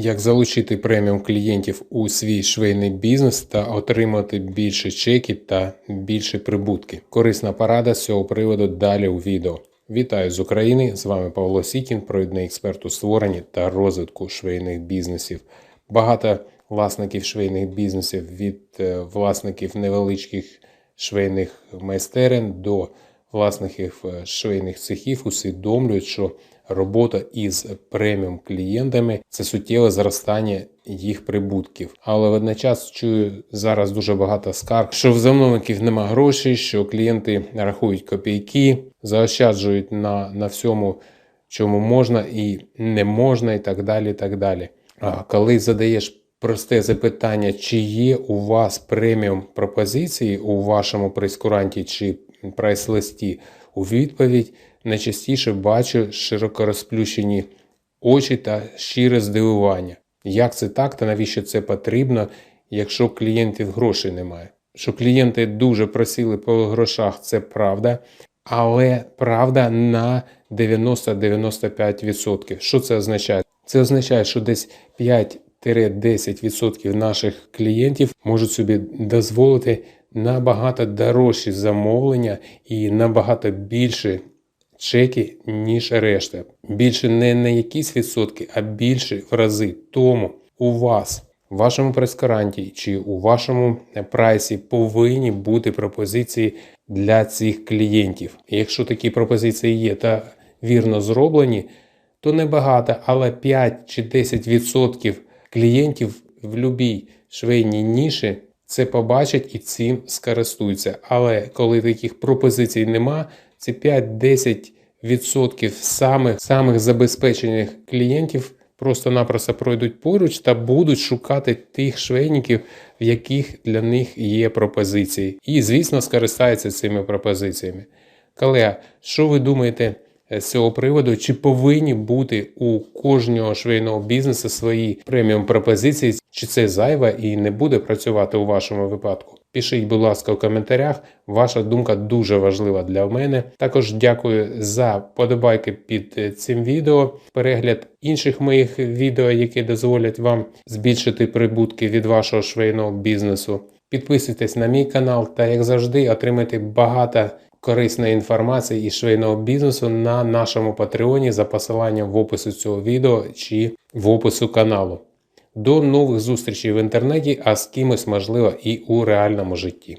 Як залучити преміум клієнтів у свій швейний бізнес та отримати більше чеків та більше прибутки. Корисна порада з цього приводу далі у відео. Вітаю з України! З вами Павло Сікін, провідний експерт у створенні та розвитку швейних бізнесів. Багато власників швейних бізнесів від е, власників невеличких швейних майстерень до власників е, швейних цехів усвідомлюють, що робота із преміум клієнтами це суттєве зростання їх прибутків. Але водночас чую зараз дуже багато скарг, що в замовників нема грошей, що клієнти рахують копійки, заощаджують на, на всьому, чому можна і не можна, і так далі. Так далі. А коли задаєш просте запитання, чи є у вас преміум пропозиції у вашому прейскуранті чи прайс-листі, у відповідь найчастіше бачу широко розплющені очі та щире здивування. Як це так та навіщо це потрібно, якщо клієнтів грошей немає? Що клієнти дуже просили по грошах, це правда, але правда на 90-95%. Що це означає? Це означає, що десь 5-10% наших клієнтів можуть собі дозволити набагато дорожчі замовлення і набагато більше чеки, ніж решта. Більше не на якісь відсотки, а більше в рази. Тому у вас, в вашому прескуранті чи у вашому прайсі повинні бути пропозиції для цих клієнтів. Якщо такі пропозиції є та вірно зроблені, то небагато, але 5 чи 10% клієнтів в будь-якій швейній ніші це побачать і цим скористуються. Але коли таких пропозицій нема, це 5-10% самих, самих забезпечених клієнтів просто-напросто пройдуть поруч та будуть шукати тих швейників, в яких для них є пропозиції. І, звісно, скористаються цими пропозиціями. Колега, що ви думаєте? з цього приводу, чи повинні бути у кожного швейного бізнесу свої преміум пропозиції, чи це зайве і не буде працювати у вашому випадку? Пишіть, будь ласка, в коментарях. Ваша думка дуже важлива для мене. Також дякую за подобайки під цим відео, перегляд інших моїх відео, які дозволять вам збільшити прибутки від вашого швейного бізнесу. Підписуйтесь на мій канал та, як завжди, отримайте багато корисної інформації із швейного бізнесу на нашому патреоні за посиланням в опису цього відео чи в опису каналу. До нових зустрічей в інтернеті, а з кимось можливо і у реальному житті.